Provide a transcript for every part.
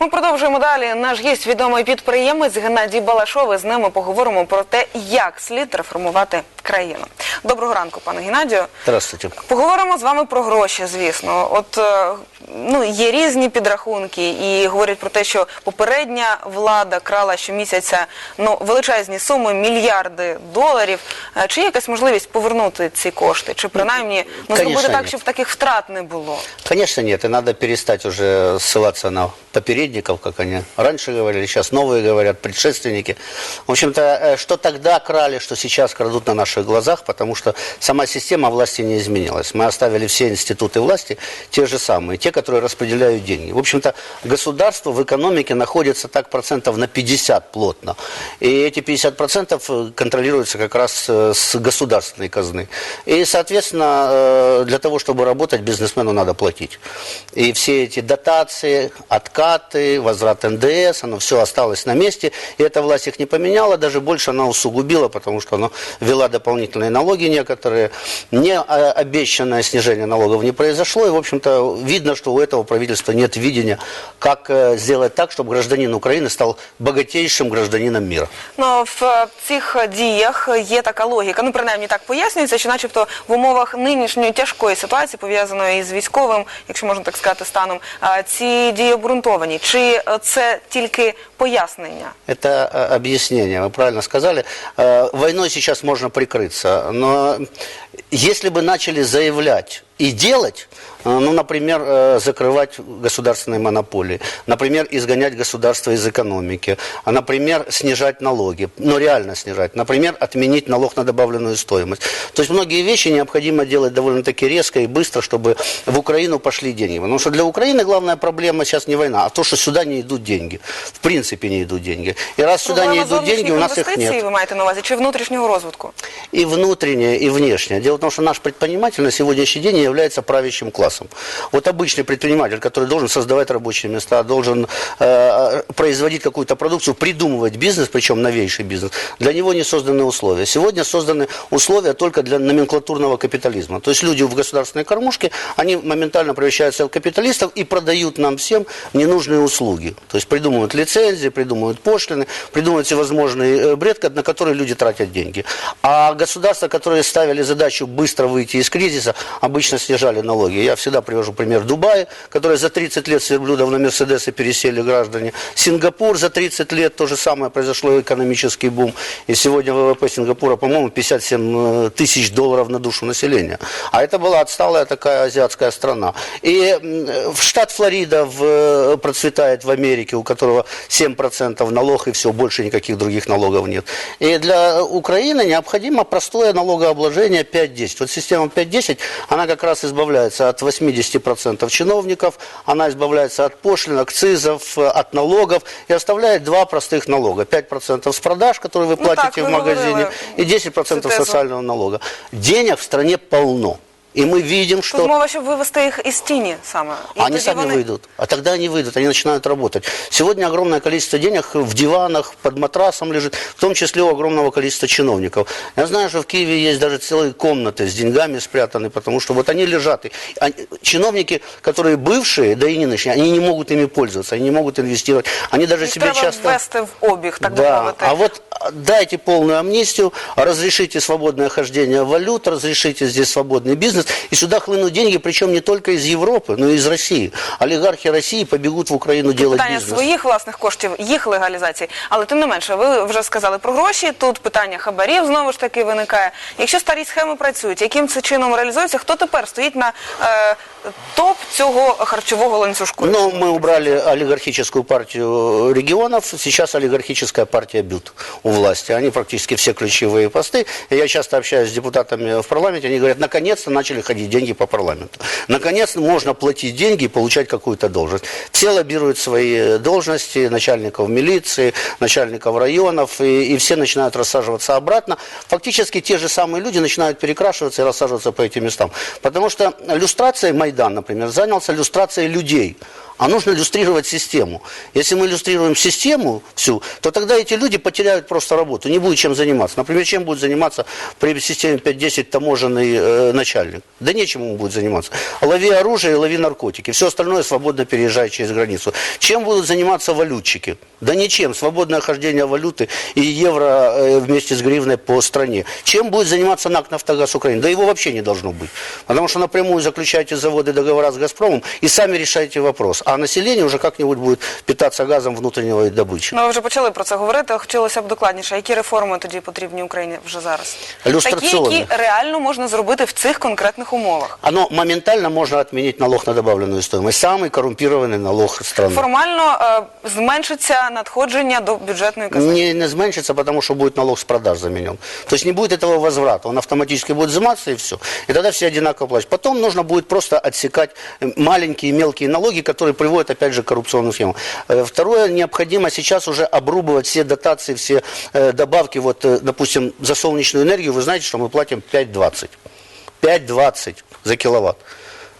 Ми продовжуємо далі. Наш гість відомий підприємець Геннадій Балашов. І З ними поговоримо про те, як слід реформувати країну. Доброго ранку, пане Геннадію. Здравствуйте. Поговоримо з вами про гроші, звісно. От е, ну є різні підрахунки, і говорять про те, що попередня влада крала щомісяця ну величезні суми, мільярди доларів. Е, Чи є якась можливість повернути ці кошти? Чи принаймні ну зробити так, щоб таких втрат не було? Конечно, нет, и надо перестать уже ссылаться на попередников, как они раньше говорили, сейчас новые говорят, предшественники. В общем-то, э, что тогда крали, что сейчас крадут на наших глазах, потому что сама система власти не изменилась. Мы оставили все институты власти те же самые, те, которые распределяют деньги. В общем-то, государство в экономике находится так процентов на 50 плотно. И эти 50 процентов э, контролируются как раз э, с государственной казны. И, соответственно, для того, чтобы работать, бизнесмену надо платить. И все эти дотации, откаты, возврат НДС, оно все осталось на месте. И эта власть их не поменяла, даже больше она усугубила, потому что она ввела дополнительные налоги некоторые. Не э, обещанное снижение налогов не произошло. И, в общем-то, видно, что у этого правительства нет видения, как э, сделать так, чтобы гражданин Украины стал богатейшим гражданином мира. Ну, в е, цих діях є така логіка, ну принаймні так пояснюється, що начебто в умовах нинішньої тяжкої ситуації, пов'язаної із військовим, якщо можна так сказати, станом, а, ці дії обґрунтовані. Чи це тільки пояснення? Это э, объяснение, вы правильно сказали. Э, Войной сейчас можно прикрыться, но если бы начали заявлять и делать, ну, например, э, закрывать государственные монополии, например, изгонять государство из экономики, а, например, снижать налоги, но реально снижать, например, отменить налог на добавленную стоимость. То есть многие вещи необходимо делать довольно-таки резко и быстро, чтобы в Украину пошли деньги. Потому что для Украины главная проблема сейчас не война, а то, что сюда не идут деньги. В принципе не идут деньги. И раз сюда не Проблема идут деньги, у зовнішніх нас их інвестицій, нет. ви маєте на увазі, чи внутрішнього розвитку? И внутреннее, и внешнее. Дело в том, что наш предприниматель на сегодняшний день не является правящим классом. Вот обычный предприниматель, который должен создавать рабочие места, должен э, производить какую-то продукцию, придумывать бизнес, причем новейший бизнес, для него не созданы условия. Сегодня созданы условия только для номенклатурного капитализма. То есть люди в государственной кормушке, они моментально превращаются в капиталистов и продают нам всем ненужные услуги. То есть придумывают лицензии, придумывают пошлины, придумывают всевозможный э, бред, на который люди тратят деньги. А государства, которые ставили задачу быстро выйти из кризиса, обычно снижали налоги. Я всегда привожу пример Дубая, который за 30 лет с верблюдов на Мерседесы пересели граждане. Сингапур за 30 лет то же самое произошло, экономический бум. И сегодня ВВП Сингапура, по-моему, 57 э, тысяч долларов на душу населения. А это была отсталая такая азиатская страна. И в штат Флорида в, э, процветает в Америке, у которого 7% налог и все, больше никаких других налогов нет. И для Украины необходимо простое налогообложение 5-10. Вот система 5-10, она как раз избавляется от 80% чиновников, она избавляется от пошлин, акцизов, э, от налогов и оставляет два простых налога. 5% с продаж, которые вы Ну платите так, в магазине, и 10% цю тезу. социального налога. Денег в стране полно. И мы видим, что... Тут мова, щоб вивести їх із тіні саме. І Они тоді сами вони- выйдут. А тогда они выйдут, они начинают работать. Сегодня огромное количество денег в диванах, под матрасом лежит, в том числе у огромного количества чиновников. Я знаю, что в Киеве есть даже целые комнаты с деньгами спрятаны, потому что вот они лежат. И они- чиновники, которые бывшие, да и не нынешние, они не могут ими пользоваться, они не могут инвестировать. Они даже Їх себе треба часто... ввести в обіг, так би Да, мовити. а вот а, дайте полную амнистию, разрешите свободное хождение валют, разрешите здесь свободный бизнес, и сюда хлынут деньги, причем не только из Европы, но и из России. Олигархи России побегут в Украину делать питання бізнес. своїх власних коштів, їх легалізації. Але тим не менше, ви вже сказали про гроші. Тут питання хабарів знову ж таки виникає. Якщо старі схеми працюють, яким це чином реалізується? Хто тепер стоїть на е, топ цього харчового ланцюжку? Ну, мы убрали олигархическую партию регионов, сейчас олигархическая партия БЮТ у власти. Они практически все ключевые посты. Я часто общаюсь с депутатами в парламенте, они говорят, наконец-то начали ходить деньги по парламенту. Наконец-то можно платить деньги и получать какую-то должность. Все лоббируют свои должности, начальников милиции, начальников районов, и, и все начинают рассаживаться обратно. Фактически те же самые люди начинают перекрашиваться и рассаживаться по этим местам. Потому что люстрация Майдана Майдан, например, занялся иллюстрацией людей. А нужно иллюстрировать систему. Если мы иллюстрируем систему всю, то тогда эти люди потеряют просто работу, не будет чем заниматься. Например, чем будет заниматься при системе 5-10 таможенный э, начальник? Да нечем ему будет заниматься. Лови оружие и лови наркотики. Все остальное свободно переезжает через границу. Чем будут заниматься валютчики? Да ничем. Свободное хождение валюты и евро э, вместе с гривной по стране. Чем будет заниматься НАК «Нафтогаз Украины»? Да его вообще не должно быть. Потому что напрямую заключаете заводы договора с «Газпромом» и сами решаете вопрос. А население уже как-нибудь будет питаться газом внутреннего добычи. Ну, ви вже почали про це говорити. Хотілося б докладніше. Які реформи тоді потрібні Україні вже зараз? Такі, Ілюстраційні. які реально можна зробити в цих конкретних умовах. Оно моментально можно отменить налог на добавленную стоимость. Самый коррумпированный налог страны. Формально е, зменшиться надходження до бюджетної казни. Не, не зменшится, потому что будет налог с продаж заменен. То есть не будет этого возврата. Он автоматически будет взиматься и все. И тогда все одинаково платят. Потом нужно будет просто отсекать маленькие мелкие налоги, которые приводят опять же к коррупционным схемам. Э, Второе, необходимо сейчас уже обрубывать все дотации, все э, добавки. Вот, э, допустим, за солнечную энергию вы знаете, что мы платим 5,20. 5,20 за киловатт.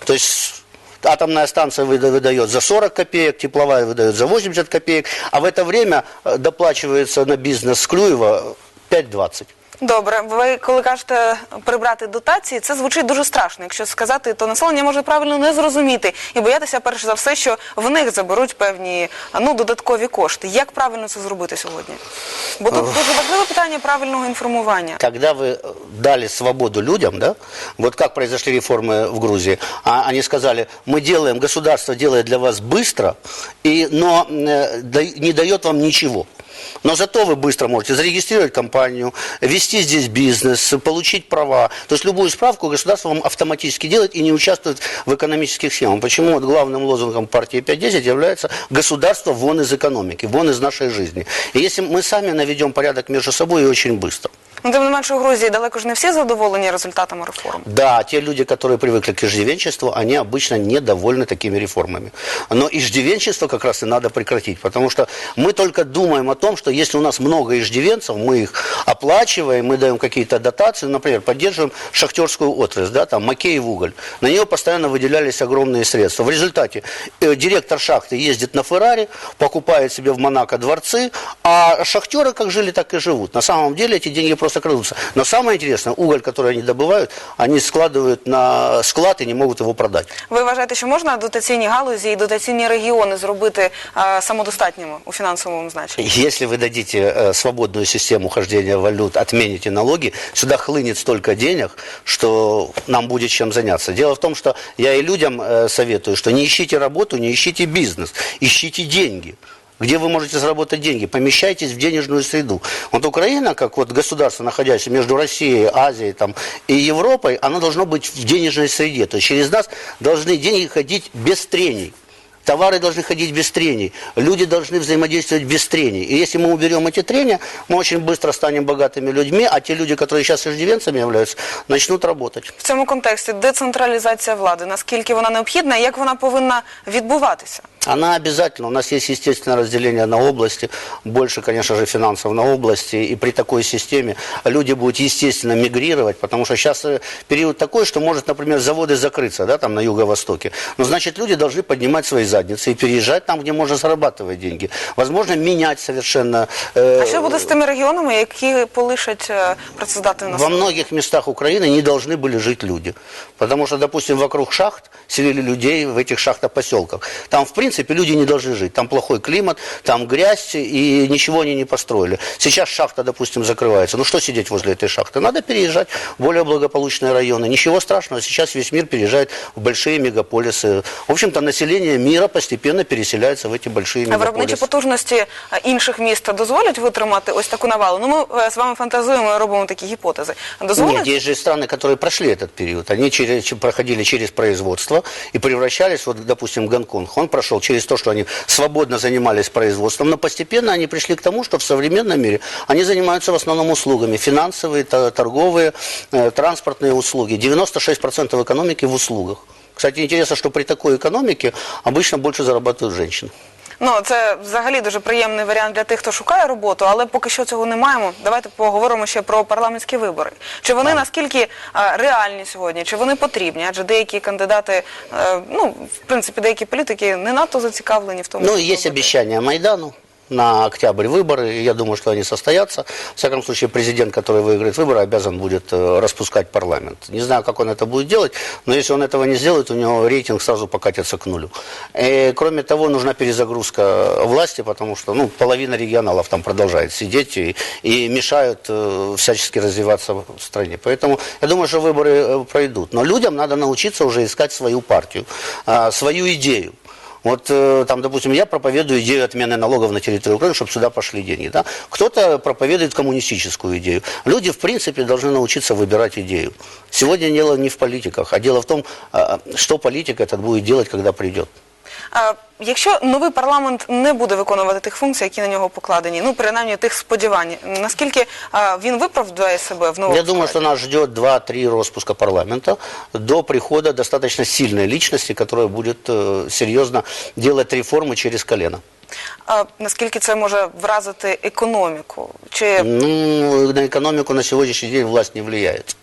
То есть атомная станция выда- выдает за 40 копеек, тепловая выдает за 80 копеек, а в это время доплачивается на бизнес Клюева 5,20. Добре, ви коли кажете прибрати дотації, це звучить дуже страшно. Якщо сказати, то населення може правильно не зрозуміти і боятися перш за все, що в них заберуть певні ну додаткові кошти. Як правильно це зробити сьогодні? Бо тут дуже важливе питання правильного інформування. Когда вы э, дали свободу людям, да, вот как произошли реформы в Грузии, а они сказали, мы делаем, государство делает для вас быстро, и, но э, да- не дает вам ничего. Но зато вы быстро можете зарегистрировать компанию, вести здесь бизнес, получить права. То есть любую справку государство вам автоматически делает и не участвует в экономических схемах. Почему вот главным лозунгом партии 5.10 является государство вон из экономики, вон из нашей жизни. И если мы сами наведем порядок между собой и очень быстро. Ну, тим не менше у Грузії далеко ж не всі задоволені результатами реформ. Да, те люди, которые привыкли к иждивенчеству, они обычно недовольны такими реформами. Но иждивенчество как раз и надо прекратить, потому что мы только думаем о том, что если у нас много иждивенцев, мы их оплачиваем, мы даем какие-то дотации, например, поддерживаем шахтерскую отрасль, да, там Макеев уголь. На нее постоянно выделялись огромные средства. В результате э, директор шахты ездит на Феррари, покупает себе в Монако дворцы, а шахтеры как жили, так и живут. На самом деле эти деньги просто крадутся. Но самое интересное, уголь, который они добывают, они складывают на склад и не могут его продать. Ви вважаєте, що можна дотаційні галузі і дотаційні регіони зробити е, самодостатніми у фінансовому значенні? Если вы дадите э, свободную систему хождения валют, отмените налоги, сюда хлынет столько денег, что нам будет чем заняться. Дело в том, что я и людям э, советую, что не ищите работу, не ищите бизнес, ищите деньги. Где вы можете заработать деньги? Помещайтесь в денежную среду. Вот Украина, как вот государство, находящееся между Россией, Азией там, и Европой, оно должно быть в денежной среде. То есть через нас должны деньги ходить без трений. Товары должны ходить без трений, люди должны взаимодействовать без трений. И если мы уберем эти трения, мы очень быстро станем богатыми людьми, а те люди, которые сейчас иждивенцами являются, начнут работать. В цьому контексті децентралізація влади, наскільки вона необхідна і як вона повинна відбуватися? Она обязательно. У нас есть естественное разделение на области, больше, конечно же, финансов на области. И при такой системе люди будут, естественно, мигрировать, потому что сейчас э, период такой, что может, например, заводы закрыться, да, там на юго-востоке. Но значит, люди должны поднимать свои задницы и переезжать там, где можно зарабатывать деньги. Возможно, менять совершенно... э, А що буде з тими регіонами, які полишать е, працездатне Во многих местах Украины не должны были жить люди. Потому что, допустим, вокруг шахт селили людей в этих шахтопоселках. Там, в принципе, люди не должны жить. Там плохой климат, там грязь, и ничего они не построили. Сейчас шахта, допустим, закрывается. Ну что сидеть возле этой шахты? Надо переезжать в более благополучные районы. Ничего страшного, сейчас весь мир переезжает в большие мегаполисы. В общем-то, население мира постепенно переселяется в эти большие А виробничі мегаполисы. потужності е, інших міст дозволять витримати ось таку навалу? Ну, ми е, з вами фантазуємо і робимо такі гіпотези. Дозволять? Нет, есть же страны, которые прошли этот период. Они через, че- проходили через производство и превращались, вот, допустим, Гонконг. Он прошел через то, что они свободно занимались производством, но постепенно они пришли к тому, что в современном мире они занимаются в основном услугами. Финансовые, торговые, э, транспортные услуги. 96% экономики в услугах. Кстати, интересно, что при такой экономике обычно больше зарабатывают женщины. Ну, це взагалі дуже приємний варіант для тих, хто шукає роботу, але поки що цього не маємо. Давайте поговоримо ще про парламентські вибори. Чи вони наскільки а, реальні сьогодні, чи вони потрібні? Адже деякі кандидати, а, ну, в принципі, деякі політики не надто зацікавлені в тому. Ну, є обіцяння Майдану на октябрь выборы, и я думаю, что они состоятся. В всяком случае, президент, который выиграет выборы, обязан будет э, распускать парламент. Не знаю, как он это будет делать, но если он этого не сделает, у него рейтинг сразу покатится к нулю. И, кроме того, нужна перезагрузка власти, потому что ну, половина регионалов там продолжает сидеть и, и мешают э, всячески развиваться в стране. Поэтому я думаю, что выборы э, пройдут. Но людям надо научиться уже искать свою партию, а, свою идею. Вот э, там, допустим, я проповедую идею отмены налогов на территории Украины, чтобы сюда пошли деньги. Да? Кто-то проповедует коммунистическую идею. Люди, в принципе, должны научиться выбирать идею. Сегодня дело не в политиках, а дело в том, а, что политик этот будет делать, когда придет. А, якщо новий парламент не буде виконувати тих функцій, які на нього покладені, ну принаймні тих сподівань, наскільки а, він виправдає себе в новому Я думаю, что складі? нас ждет 2-3 распуска парламента до прихода достаточно сильной личности, которая будет э, серьезно делать реформы через колено. А, наскільки це може вразити економіку? Чи Ну, на экономику на сегодняшний день власть не влияет.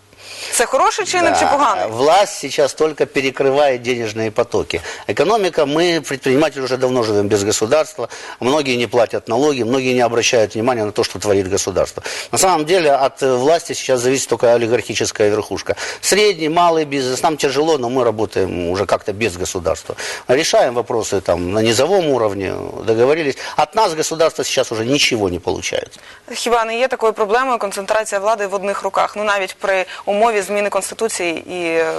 це хороший чинник чи Да, поганий? Власть сейчас только перекрывает денежные потоки. Экономика, мы, предприниматели, уже давно живем без государства. Многие не платят налоги, многие не обращают внимания на то, что творит государство. На самом деле от э, власти сейчас зависит только олигархическая верхушка. Средний, малый бизнес, нам тяжело, но мы работаем уже как-то без государства. Решаем вопросы там на низовом уровне, договорились. От нас государство сейчас уже ничего не получает. Хіба не є такою проблемою концентрація влади в одних руках? Ну навіть при умові зміни конституції і е,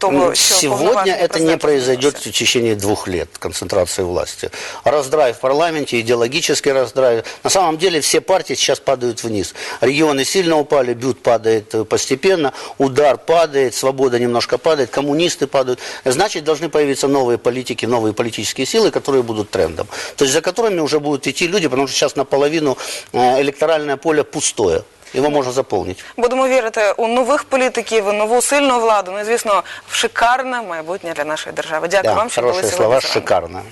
того, що Сегодня повноваження это не президента произойдет змінилися? в течение двух лет, концентрации власти. Раздрай в парламенте, идеологический раздрай. На самом деле все партии сейчас падают вниз. Регионы сильно упали, бют падает э, постепенно, удар падает, свобода немножко падает, коммунисты падают. Значит, должны появиться новые политики, новые политические силы, которые будут трендом. То есть за которыми уже будут идти люди, потому что сейчас наполовину э, электоральное поле пустое. Его можно заполнить. Будемо вірити у нових політиків, у нову сильну владу. Ну і звісно, в шикарне майбутнє для нашої держави. Дякую Да, вам, що були хорошие сьогодні слова, з нами. шикарно.